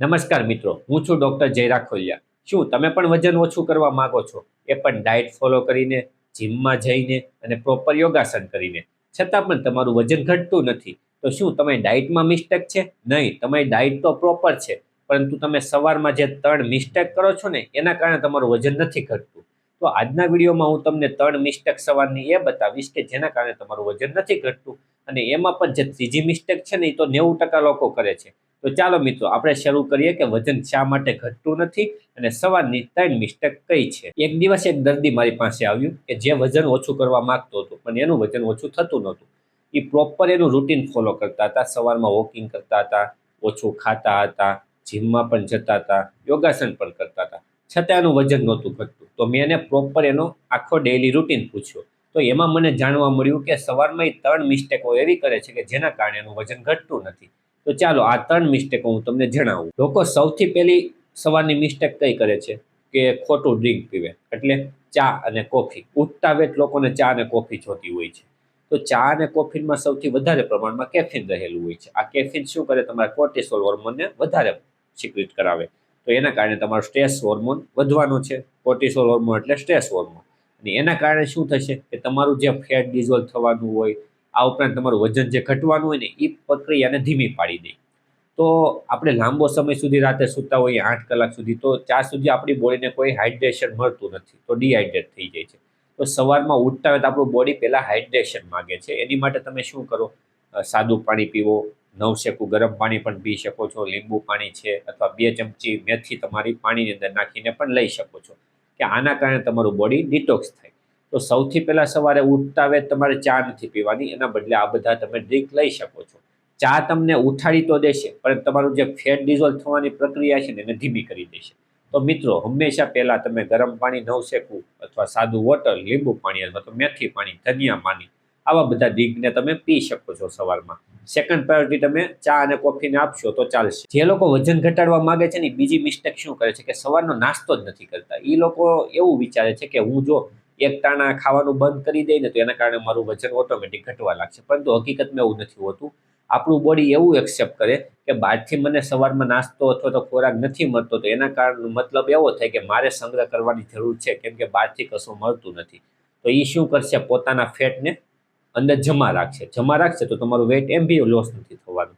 નમસ્કાર મિત્રો, હું છું ડૉક્ટર જયરા ખોલિયા. શું તમે પણ વજન ઓછું કરવા માંગો છો? એ પણ ડાયટ ફોલો કરીને, જીમમાં જઈને અને પ્રોપર યોગાસન કરીને. છતાં પણ તમારું વજન ઘટતું નથી. તો શું તમે ડાયટમાં મિસ્ટેક છે? નહીં તમારી ડાયટ તો પ્રોપર છે, પરંતુ તમે સવારમાં જે ત્રણ મિસ્ટેક કરો છો ને, એના કારણે તમારું વજન નથી ઘટતું. તો આજના વિડીયોમાં હું તમને ત્રણ મિસ્ટેક સવારની એ બતાવીશ કે જેના કારણે તમારું વજન નથી ઘટતું. અને એમાં પણ જે ત્રીજી મિસ્ટેક છે ને એ તો નેવું ટકા લોકો કરે છે. તો ચાલો મિત્રો, આપણે શરૂ કરીએ કે વજન શા માટે ઘટતું નથી અને સવારની ત્રણ મિસ્ટેક કઈ છે? એક દિવસ એક દર્દી મારી પાસે આવ્યું કે જે વજન ઓછું કરવા માંગતો હતો, પણ એનું વજન ઓછું થતું નહોતું. એ પ્રોપર એનું રૂટીન ફોલો કરતા હતા, સવારમાં વોકિંગ કરતા હતા, ઓછું ખાતા હતા જીમમાં પણ જતા હતા, યોગાસન પણ કરતા હતા. છતાં એનું વજન નહોતું ઘટતું. તો મેં એને પ્રોપર એનો આખો ડેઇલી રૂટીન પૂછ્યો. તો એમાં મને જાણવા મળ્યું કે સવારમાં એ ત્રણ મિસ્ટેકો એવી કરે છે કે જેના કારણે એનું વજન ઘટતું નથી. તો ચાલો આ ત્રણ મિસ્ટેકો હું તમને જણાવું. લોકો સૌથી પહેલી સવારની મિસ્ટેક કઈ કરે છે? કે ખોટું ડ્રિંક પીવે. એટલે ચા અને કોફી. ઉઠતા વેત લોકોને ચા અને કોફી જોતી હોય છે. તો ચા અને કોફીમાં સૌથી વધારે પ્રમાણમાં કેફીન રહેલું હોય છે. આ કેફીન શું કરે? તમારા કોર્ટિસોલ હોર્મોનને વધારે સિક્રિટ કરાવે. તો એના કારણે તમારો સ્ટ્રેસ હોર્મોન વધવાનો છે. કોર્ટિસોલ હોર્મોન એટલે સ્ટ્રેસ હોર્મોન અને એના કારણે શું થશે કે તમારું જે ફેટ ડિઝોલ્વ થવાનું હોય, આ ઉપરાંત તમારું વજન જે ઘટવાનું હોય ને એ પ્રક્રિયાને ધીમી પાડી દે. તો આપણે લાંબો સમય સુધી રાતે સૂતા હોઈએ, આઠ કલાક સુધી, તો ત્યાં સુધી આપણી બોડીને કોઈ હાઇડ્રેશન મળતું નથી, તો ડિહાઇડ્રેટ થઈ જાય છે. તો સવારમાં ઉઠતા હોય તો આપણું બોડી પહેલાં હાઇડ્રેશન માગે છે. એની માટે તમે શું કરો? સાદું પાણી પીવો નવશેકું ગરમ પાણી પણ પી શકો છો, લીંબુ પાણી છે, અથવા બે ચમચી મેથી તમારી પાણીની અંદર નાખીને પણ લઈ શકો છો. કે આના કારણે તમારું બોડી ડિટોક્સ થાય. તો સૌથી પહેલાં સવારે ઉઠતા વેત તમારે ચા નથી પીવાની, એના બદલે આ બધા તમે ડ્રિંક લઈ શકો છો. ચા તમને ઉઠાડી તો દેશે, પણ તમારું જે ફેટ ડિઝોલ્વ થવાની પ્રક્રિયા છે ને એને ધીમી કરી દેશે. તો મિત્રો, હંમેશા પહેલાં તમે ગરમ પાણી નવ શેકવું, અથવા સાદું વોટર લીંબુ પાણી, અથવા તો મેથી પાણી, ધનિયા પાણી આવા બધા ડ્રિંકને તમે પી શકો છો સવારમાં. સેકન્ડ પ્રાયોરિટી તમે ચા અને કોફીને આપશો તો ચાલશે. જે લોકો વજન ઘટાડવા માંગે છે ને બીજી મિસ્ટેક શું કરે છે કે સવારનો નાસ્તો જ નથી કરતા. એ લોકો એવું વિચારે છે કે હું જો એક ટાણા ખાવાનું બંધ કરી દઈને તો એના કારણે મારું વજન ઓટોમેટિક ઘટવા લાગશે. પરંતુ હકીકતમાં એવું નથી હોતું. આપણું બોડી એવું એક્સેપ્ટ કરે કે બહારથી મને સવારમાં નાસ્તો અથવા તો ખોરાક નથી મળતો તો એના કારણે મતલબ એવો થાય કે મારે સંગ્રહ કરવાની જરૂર છે. કેમ કે બહારથી કશું મળતું નથી. તો એ શું કરશે? પોતાના ફેટને અંદર જમા રાખશે. જમા રાખશે તો તમારું વેઇટ એમ બી લોસ નથી થવાનું.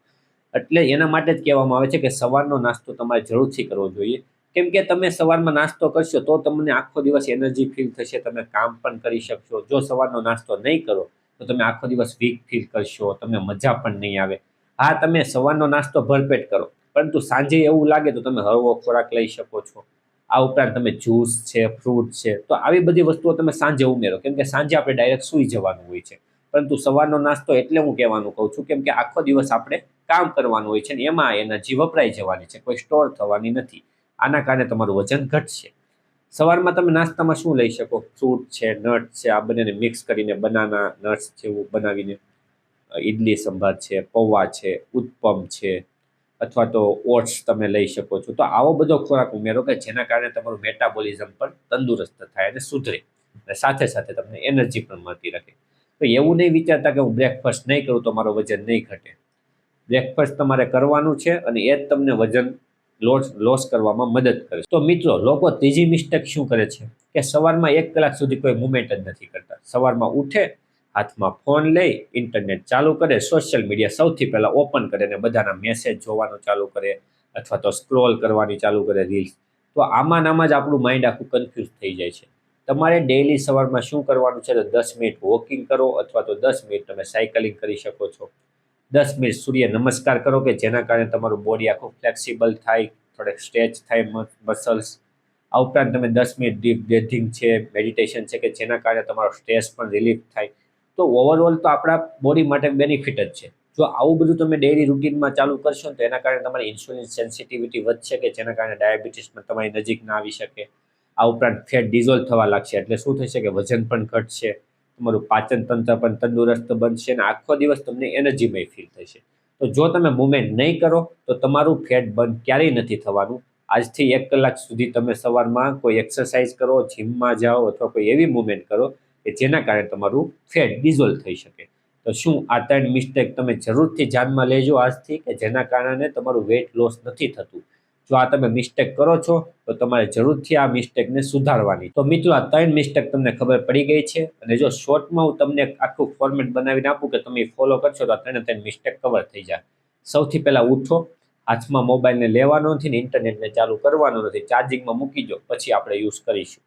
એટલે એના માટે જ કહેવામાં આવે છે કે સવારનો નાસ્તો તમારે જરૂરથી કરવો જોઈએ. કેમ કે તમે સવારમાં નાસ્તો કરશો તો તમને આખો દિવસ એનર્જી ફીલ થશે, તમે કામ પણ કરી શકશો. જો સવારનો નાસ્તો નહીં કરો, તો તમે આખો દિવસ વીક ફીલ કરશો, તમને મજા પણ નહીં આવે. હા, તમે સવારનો નાસ્તો ભરપેટ કરો, પરંતુ સાંજે એવું લાગે તો તમે હળવો ખોરાક લઈ શકો છો. આ ઉપરાંત તમે જ્યુસ છે ફ્રૂટ છે, તો આવી બધી વસ્તુઓ તમે સાંજે ઉમેરો. કેમ કે સાંજે આપણે ડાયરેક્ટ સૂઈ જવાનું હોય છે. પરંતુ સવારનો નાસ્તો એટલે હું કહેવાનું કહું છું કેમ કે આખો દિવસ આપણે કામ કરવાનું હોય છે ને એમાં એનર્જી વપરાઈ જવાની છે, કોઈ સ્ટોર થવાની નથી. આના કારણે તમારું વજન ઘટશે. સવારમાં તમે નાસ્તામાં શું લઈ શકો? ફ્રૂટ છે, નટ છે, આ બંનેને મિક્સ કરીને બનાના નટ્સ જેવું બનાવીને ઈડલી, સંભાર છે, પૌવા છે, ઉત્પમ છે, અથવા તો ઓટ્સ તમે લઈ શકો છો. તો આવો બધો ખોરાક ઉમેરો કે જેના કારણે તમારું મેટાબોલિઝમ પણ તંદુરસ્ત થાય અને સુધરે. અને સાથે સાથે તમને એનર્જી પણ મળતી રહે. તો એવું નહીં વિચારતા કે હું બ્રેકફાસ્ટ નહીં કરું તો મારું વજન નહીં ઘટે. બ્રેકફાસ્ટ તમારે કરવાનું છે અને એ જ તમને વજન લોસ લોસ કરવામાં મદદ કરે તો મિત્રો, લોકો ત્રીજી મિસ્ટેક શું કરે છે? કે સવારમાં એક કલાક સુધી કોઈ મુવમેન્ટ જ નથી કરતા. સવારમાં ઉઠે, હાથમાં ફોન લઈ ઇન્ટરનેટ ચાલુ કરે સોશિયલ મીડિયા સૌથી પહેલાં ઓપન કરે અને બધાના મેસેજ જોવાનું ચાલુ કરે અથવા તો સ્ક્રોલ કરવાની ચાલુ કરે રીલ્સ તો આમાં નામાં જ આપણું માઇન્ડ આખું કન્ફ્યુઝ થઈ જાય છે. તમારે ડેઈલી સવારમાં શું કરવાનું છે? તો દસ મિનિટ વોકિંગ કરો અથવા તો દસ મિનિટ તમે સાયકલિંગ કરી શકો છો. દસ મિનિટ સૂર્ય નમસ્કાર કરો કે જેના કારણે તમારું બોડી આખું ફ્લેક્સિબલ થાય, થોડેક સ્ટ્રેચ થાય મસલ્સ આ ઉપરાંત તમે દસ મિનિટ ડીપ બ્રેથિંગ છે મેડિટેશન છે કે જેના કારણે તમારો સ્ટ્રેસ પણ રિલીફ થાય. તો ઓવરઓલ તો આપણા બોડી માટે બેનિફિટ જ છે. જો આવું બધું તમે ડેઇલી રૂટીનમાં ચાલુ કરશો તો એના કારણે તમારી ઇન્સ્યુલિન સેન્સિટિવિટી વધશે કે જેના કારણે ડાયાબિટીસમાં તમારી નજીક ના આવી શકે. આ ઉપરાંત ફેટ ડિઝોલ્વ થવા લાગશે. એટલે શું થશે કે વજન પણ ઘટશે, તમારું પાચન તંત્ર પણ તંદુરસ્ત બનશે અને આખો દિવસ તમને એનર્જીમય ફીલ થશે. તો જો તમે મુવમેન્ટ નહીં કરો, તો તમારું ફેટ બર્ન ક્યારેય નથી થવાનું. આજથી એક કલાક સુધી તમે સવારમાં કોઈ એક્સરસાઇઝ કરો જીમમાં જાઓ અથવા કોઈ એવી મુવમેન્ટ કરો કે જેના કારણે તમારું ફેટ ડિઝોલ્વ થઈ શકે. તો શું આ ત્રણ મિસ્ટેક તમે જરૂરથી ધ્યાનમાં લેજો આજથી કે જેના કારણે તમારું વેટ લોસ નથી થતું? જો આ તમે મિસ્ટેક કરો છો, તો તમારે જરૂરથી આ મિસ્ટેકને સુધારવાની. તો મિત્રો, આ ત્રણ મિસ્ટેક તમને ખબર પડી ગઈ છે, અને જો શોર્ટમાં હું તમને આખું ફોર્મેટ બનાવીને આપું કે તમે ફોલો કરશો, તો આ ત્રણે ત્રણ મિસ્ટેક કવર થઈ જાય. સૌથી પહેલાં ઉઠો, હાથમાં મોબાઈલને લેવાનો નથી ને ઇન્ટરનેટને ચાલુ કરવાનું નથી ચાર્જિંગમાં મૂકી દો, પછી આપણે યુઝ કરીશું.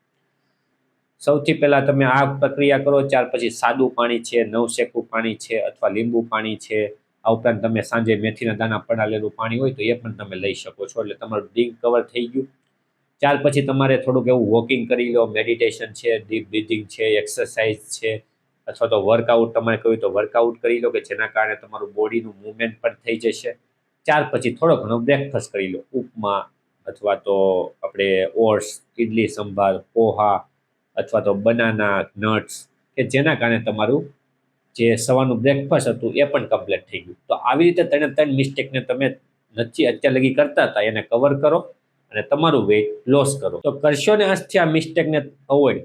સૌથી પહેલાં તમે આ પ્રક્રિયા કરો, ત્યાર પછી સાદું પાણી છે નવશેકું પાણી છે, અથવા લીંબુ પાણી છે આ ઉપરાંત તમે સાંજે મેથીના દાણા પડાલેલું પાણી હોય તો એ પણ તમે લઈ શકો છો. એટલે તમારું ડીંગ કવર થઈ ગયું. ત્યાર પછી તમારે થોડુંક એવું વોકિંગ કરી લો. મેડિટેશન છે ડીપ બ્રિથિંગ છે એક્સરસાઇઝ છે, અથવા તો વર્કઆઉટ તમારે કહ્યું તો વર્કઆઉટ કરી લો કે જેના કારણે તમારું બોડીનું મૂવમેન્ટ પણ થઈ જશે. ત્યાર પછી થોડો ઘણો બ્રેકફાસ્ટ કરી લો. ઉપમા અથવા તો આપણે ઓટ્સ ઇડલી સંભાર, પોહા અથવા તો બનાના નટ્સ કે જેના કારણે તમારું જે સવારનું બ્રેકફાસ્ટ હતું, એ પણ કમ્પ્લીટ થઈ ગયું. તો આવી રીતે ત્રણે ત્રણ મિસ્ટેકને તમે નથી અત્યાર લગી કરતા હતા, એને કવર કરો અને તમારું વેઇટ લોસ કરો. તો કરશો ને આજથી આ મિસ્ટેકને અવોઇડ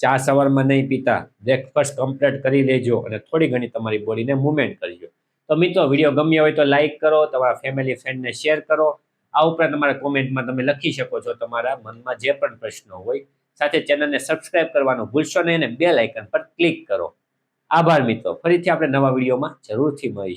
ચા સવારમાં નહીં પીતા બ્રેકફાસ્ટ કમ્પ્લીટ કરી લેજો અને થોડી ઘણી તમારી બોડીને મૂવમેન્ટ કરજો. તો મિત્રો, વીડિયો ગમ્યો હોય તો લાઇક કરો, તમારા ફેમિલી ફ્રેન્ડને શેર કરો. આ ઉપરાંત તમારા કોમેન્ટમાં તમે લખી શકો છો તમારા મનમાં જે પણ પ્રશ્નો હોય. સાથે ચેનલને સબસ્ક્રાઇબ કરવાનું ભૂલશો નહીં અને બેલ આઇકન પર ક્લિક કરો. આભાર મિત્રો. ફરીથી આપણે નવા વિડીયોમાં જરૂરથી મળીશું.